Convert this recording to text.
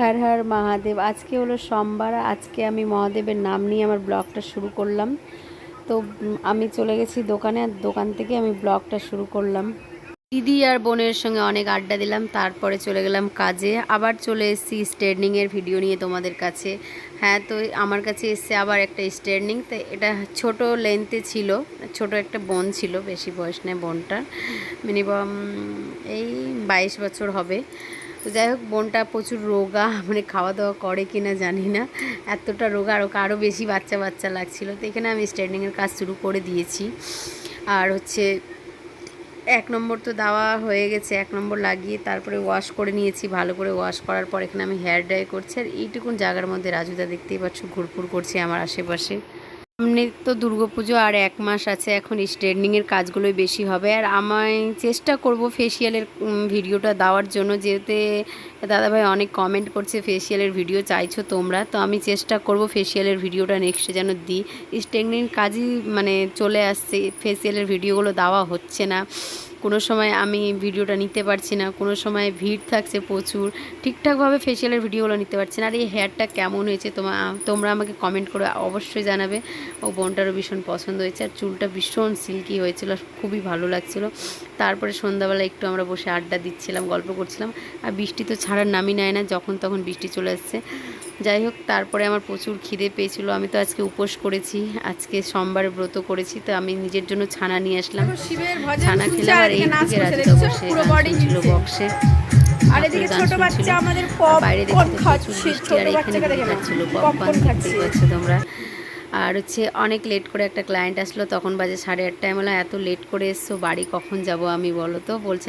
হর হর মহাদেব, আজকে হলো সোমবার, আজকে আমি মহাদেবের নাম নিয়ে আমার ব্লগটা শুরু করলাম। তো আমি চলে গেছি দোকানে, আর দোকান থেকে আমি ব্লগটা শুরু করলাম। দিদি আর বোনের সঙ্গে অনেক আড্ডা দিলাম, তারপরে চলে গেলাম কাজে। আবার চলে এসেছি স্ট্রেটনিংয়ের ভিডিও নিয়ে তোমাদের কাছে। হ্যাঁ তো আমার কাছে এসছে আবার একটা স্ট্রেটনিং তো এটা ছোট লেন্থে ছিল, ছোট একটা বোন ছিল, বেশি বয়স নেই বোনটার মিনিমাম, এই বাইশ বছর হবে। তো যাই হোক, বোনটা প্রচুর রোগা মানে খাওয়া দাওয়া করে কি না জানি না। এতটা রোগা আরও আরও বেশি বাচ্চা বাচ্চা লাগছিল। তো এখানে আমি স্ট্যান্ডিংয়ের কাজ শুরু করে দিয়েছি। আর হচ্ছে এক নম্বর তো দেওয়া হয়ে গেছে, এক নম্বর লাগিয়ে তারপরে ওয়াশ করে নিয়েছি। ভালো করে ওয়াশ করার পর এখানে আমি হেয়ার ড্রাই করছি। আর এইটুকুন জায়গার মধ্যে রাজুদা দেখতেই পাচ্ছ ঘুরঘুর করছে আমার আশেপাশে। সামনে তো দুর্গাপুজো আর এক মাস আছে, এখন স্ট্রেটনিংয়ের কাজগুলোই বেশি হবে। আর আমি চেষ্টা করব ফেসিয়ালের ভিডিওটা দেওয়ার জন্য। যেহেতু দাদাভাই অনেক কমেন্ট করছে ফেসিয়ালের ভিডিও চাইছো তোমরা। তো আমি চেষ্টা করব ফেসিয়ালের ভিডিওটা নেক্সটে যেন দিই। স্ট্রেটনিং কাজই মানে চলে আসছে ফেসিয়ালের ভিডিওগুলো দেওয়া হচ্ছে না। কোনো সময় আমি ভিডিওটা নিতে পারছি না কোনো সময় ভিড় থাকছে প্রচুর ঠিকঠাকভাবে ফেসিয়ালের ভিডিওগুলো নিতে পারছি না। আর এই হেয়ারটা কেমন হয়েছে তোমা তোমরা আমাকে কমেন্ট করে অবশ্যই জানাবে। ও বোনটারও ভীষণ পছন্দ হয়েছে আর চুলটা ভীষণ সিল্কি হয়েছিল খুবই ভালো লাগছিল। তারপরে সন্ধ্যাবেলা একটু আমরা বসে আড্ডা দিচ্ছিলাম গল্প করছিলাম। আর বৃষ্টি তো ছাড়ার নামই নেয় না যখন তখন বৃষ্টি চলে আসছে। যাই হোক তারপরে আমার প্রচুর খিদে পেয়েছিল আমি তো আজকে উপোস করেছি। আজকে সোমবার ব্রত করেছি তো আমি নিজের জন্য ছানা নিয়ে আসলাম। ছানা খেলাম আর আর এই দিকে করছে বসে পুরো গান বডি শুনছিল হিলছে বক্সে আর এদিকে ছোট বাচ্চা আমাদের বাইরে দেখতে খাচ্ছে ছোট বাচ্চাকে দেখে না পপকর্ন পপকর্ন খাচ্ছে। তোমরা। আর হচ্ছে অনেক লেট করে একটা ক্লায়েন্ট আসলো তখন বাজে সাড়ে আটটায়। বললাম এত লেট করে এসছো বাড়ি কখন যাব আমি বলো তো? বলছে